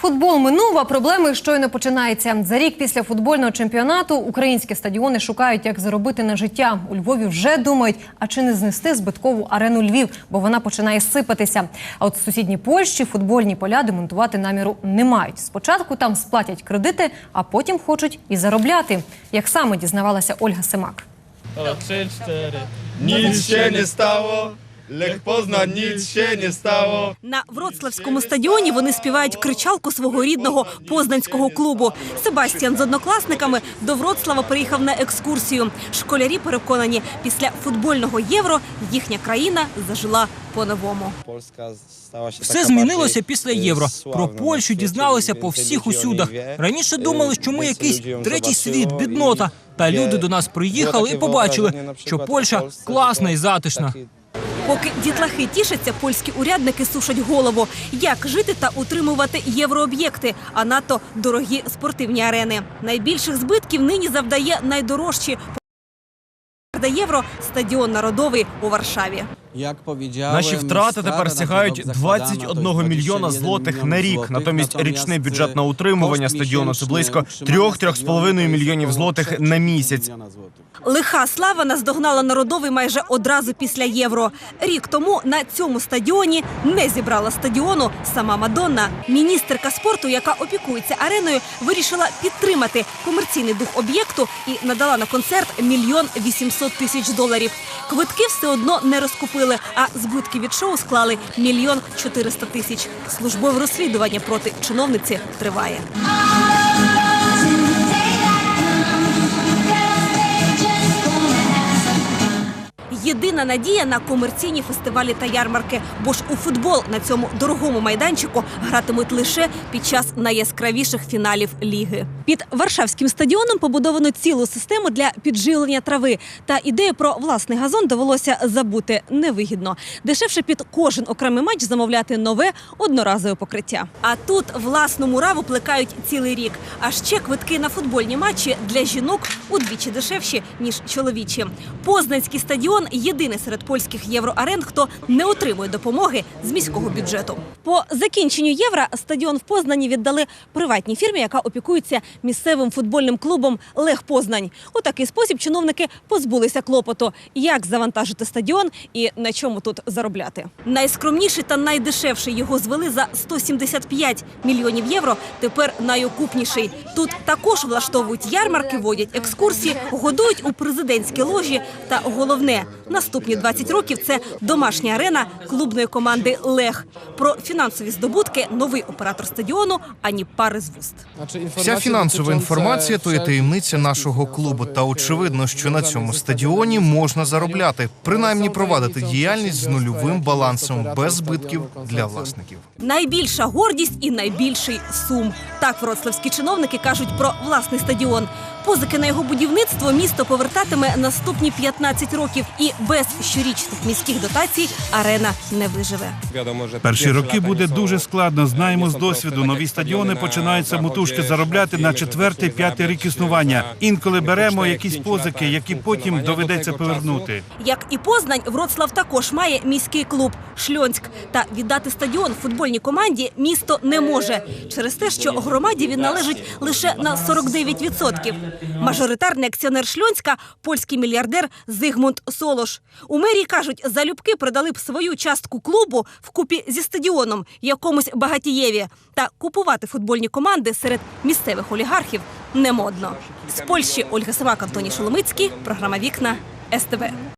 Футбол минув, а проблеми щойно починається. За рік після футбольного чемпіонату українські стадіони шукають, як заробити на життя. У Львові вже думають, а чи не знести збиткову арену Львів, бо вона починає сипатися. А от в сусідній Польщі футбольні поля демонтувати наміру не мають. Спочатку там сплатять кредити, а потім хочуть і заробляти. Як саме дізнавалася Ольга Семак. Trzy, cztery. Nic się nie stało, Lech Poznań, nic się nie. На Вроцлавському стадіоні вони співають кричалку свого рідного познанського клубу. Себастьян з однокласниками до Вроцлава приїхав на екскурсію. Школярі переконані, після футбольного євро їхня країна зажила по-новому. Все змінилося після євро. Про Польщу дізналися по всіх усюдах. Раніше думали, що ми якийсь третій світ, біднота. Та люди до нас приїхали і побачили, що Польща класна і затишна. Поки дітлахи тішаться, польські урядники сушать голову. Як жити та утримувати єврооб'єкти, а надто дорогі спортивні арени. Найбільших збитків нині завдає найдорожчі євро стадіон народовий у Варшаві. Наші втрати тепер сягають 21 мільйона злотих на рік. Натомість річний бюджет на утримування стадіону це близько 3-3,5 мільйонів злотих на місяць. Лиха слава наздогнала народовий майже одразу після євро. Рік тому на цьому стадіоні не зібрала стадіону сама Мадонна. Міністерка спорту, яка опікується ареною, вирішила підтримати комерційний дух об'єкту і надала на концерт мільйон вісімсот тисяч доларів. Квитки все одно не розкупили, а збитки від шоу склали мільйон чотириста тисяч. Службове розслідування проти чиновниці триває. Єдина надія на комерційні фестивалі та ярмарки, бо ж у футбол на цьому дорогому майданчику гратимуть лише під час найяскравіших фіналів ліги. Під Варшавським стадіоном побудовано цілу систему для підживлення трави. Та ідею про власний газон довелося забути невигідно. Дешевше під кожен окремий матч замовляти нове одноразове покриття. А тут власну мураву плекають цілий рік. А ще квитки на футбольні матчі для жінок удвічі дешевші ніж чоловічі. Познанський стадіон єдиний серед польських євроарен, хто не отримує допомоги з міського бюджету. По закінченню євро стадіон в Познані віддали приватній фірмі, яка опікується місцевим футбольним клубом Лех Познань. У такий спосіб чиновники позбулися клопоту, як завантажити стадіон і на чому тут заробляти. Найскромніший та найдешевший його звели за 175 мільйонів євро. Тепер найокупніший. Тут також влаштовують ярмарки, водять екскурсії, годують у президентській ложі. Та головне, наступні 20 років це домашня арена клубної команди Лех. Про фінансові здобутки новий оператор стадіону ані пари з вуст. Вся фінансова інформація то є таємниця нашого клубу. Та очевидно, що на цьому стадіоні можна заробляти, принаймні провадити діяльність з нульовим балансом без збитків для власників. Найбільша гордість і найбільший сум. Так вроцлавські чиновники кажуть про власний стадіон. Позики на його будівництво місто повертатиме наступні 15 років, і без щорічних міських дотацій арена не виживе. Перші роки буде дуже складно. Знаємо з досвіду. Нові стадіони починаються мотужки заробляти на четвертий, п'ятий рік існування. Інколи беремо якісь позики, які потім доведеться повернути. Як і Познань, Вроцлав також має міський клуб Шльонськ. Та віддати стадіон футбольній команді місто не може через те, що громаді він належить лише на 49%. Мажоритарний акціонер Шльонська польський мільярдер Зигмунд Солош. У мерії кажуть, залюбки продали б свою частку клубу вкупі зі стадіоном якомусь багатієві. Та купувати футбольні команди серед місцевих олігархів не модно. З Польщі Ольга Сивак, Антоній Шоломицький, програма Вікна СТБ.